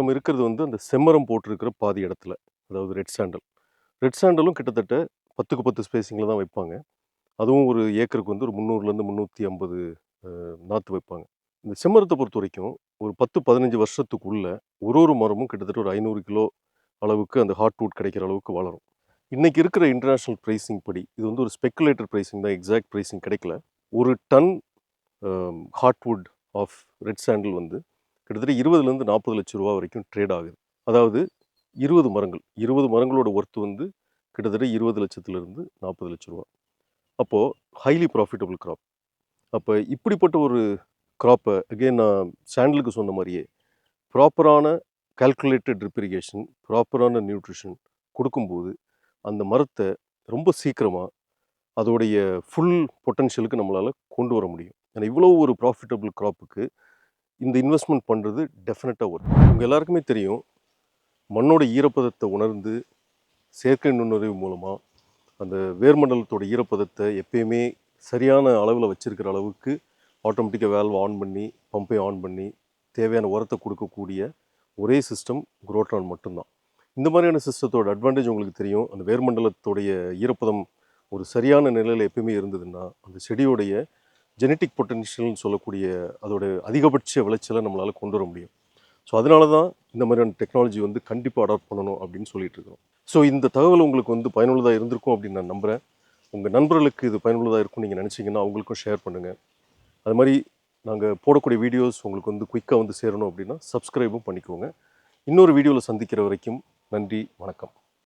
நம்ம இருக்கிறது வந்து அந்த செம்மரம் போட்டிருக்கிற பாதி இடத்துல அதாவது ரெட் சாண்டல். ரெட் சாண்டலும் கிட்டத்தட்ட பத்துக்கு பத்து ஸ்பேசிங்கில் தான் வைப்பாங்க. அதுவும் ஒரு ஏக்கருக்கு வந்து ஒரு முந்நூறுலேருந்து முந்நூற்றி ஐம்பது நாற்று வைப்பாங்க. இந்த செம்மரத்தை பொறுத்த வரைக்கும் ஒரு பத்து பதினஞ்சு வருஷத்துக்குள்ளே ஒரு ஒரு மரமும் கிட்டத்தட்ட ஒரு ஐநூறு கிலோ அளவுக்கு அந்த ஹார்ட்வுட் கிடைக்கிற அளவுக்கு வளரும். இன்றைக்கி இருக்கிற இன்டர்நேஷ்னல் ப்ரைஸிங் படி இது வந்து ஒரு ஸ்பெக்குலேட்டர் ப்ரைஸிங் தான் எக்ஸாக்ட் ப்ரைஸிங் கிடைக்கல. ஒரு ton hardwood of red sandal வந்து கிட்டத்தட்ட இருபதுலேருந்து நாற்பது லட்ச ரூபா வரைக்கும் ட்ரேட் ஆகுது. அதாவது இருபது மரங்கள் இருபது மரங்களோட ஒர்த்து வந்து கிட்டத்தட்ட இருபது லட்சத்துலேருந்து நாற்பது லட்ச ரூபா. அப்போது ஹைலி ப்ராஃபிட்டபுள் க்ராப் அப்போ இப்படிப்பட்ட ஒரு க்ராப்பை அகெயின் நான் சாண்டலுக்கு சொன்ன மாதிரியே ப்ராப்பரான கால்குலேட்டட் ரிப்ரிகேஷன் ப்ராப்பரான நியூட்ரிஷன் கொடுக்கும்போது அந்த மரத்தை ரொம்ப சீக்கிரமாக அதோடைய ஃபுல் பொட்டன்ஷியலுக்கு நம்மளால் கொண்டு வர முடியும். ஏன்னா இவ்வளோ ஒரு ப்ராஃபிட்டபுள் க்ராப்புக்கு இந்த இன்வெஸ்ட்மெண்ட் பண்ணுறது டெஃபினட்டாக ஒர்க் உங்கள் எல்லாருக்குமே தெரியும் மண்ணோட ஈரப்பதத்தை உணர்ந்து செயற்கை நுண்ணறிவு மூலமாக அந்த வேர்மண்டலத்தோட ஈரப்பதத்தை எப்பயுமே சரியான அளவில் வச்சுருக்கிற அளவுக்கு ஆட்டோமேட்டிக்காக வேல்வ் ஆன் பண்ணி பம்பை ஆன் பண்ணி தேவையான உரத்தை கொடுக்கக்கூடிய ஒரே சிஸ்டம் குரோட்ரான் மட்டும்தான். இந்த மாதிரியான சிஸ்டத்தோட அட்வான்டேஜ் உங்களுக்கு தெரியும். அந்த வேர்மண்டலத்தோடைய ஈரப்பதம் ஒரு சரியான நிலையில் எப்பயுமே இருந்ததுன்னா அந்த செடியோடைய ஜெனட்டிக் பொட்டன்ஷியல்னு சொல்லக்கூடிய அதோட அதிகபட்ச விளைச்சலை நம்மளால் கொண்டு வர முடியும். ஸோ அதனால தான் இந்த மாதிரியான டெக்னாலஜி வந்து கண்டிப்பாக அடாப்ட் பண்ணணும் அப்படின்னு சொல்லிட்டு இருக்கோம் ஸோ இந்த தகவல் உங்களுக்கு வந்து பயனுள்ளதாக இருந்திருக்கும் அப்படின்னு நான் நம்புகிறேன் உங்கள் நண்பர்களுக்கு இது பயனுள்ளதாக இருக்கும் நீங்கள் நினச்சிங்கன்னா அவங்களுக்கும் ஷேர் பண்ணுங்கள் அது மாதிரி நாங்கள் போடக்கூடிய வீடியோஸ் உங்களுக்கு வந்து குயிக்காக வந்து சேரணும் அப்படின்னா சப்ஸ்கிரைபும் பண்ணிக்கோங்க. இன்னொரு வீடியோவில் சந்திக்கிற வரைக்கும் நன்றி வணக்கம்.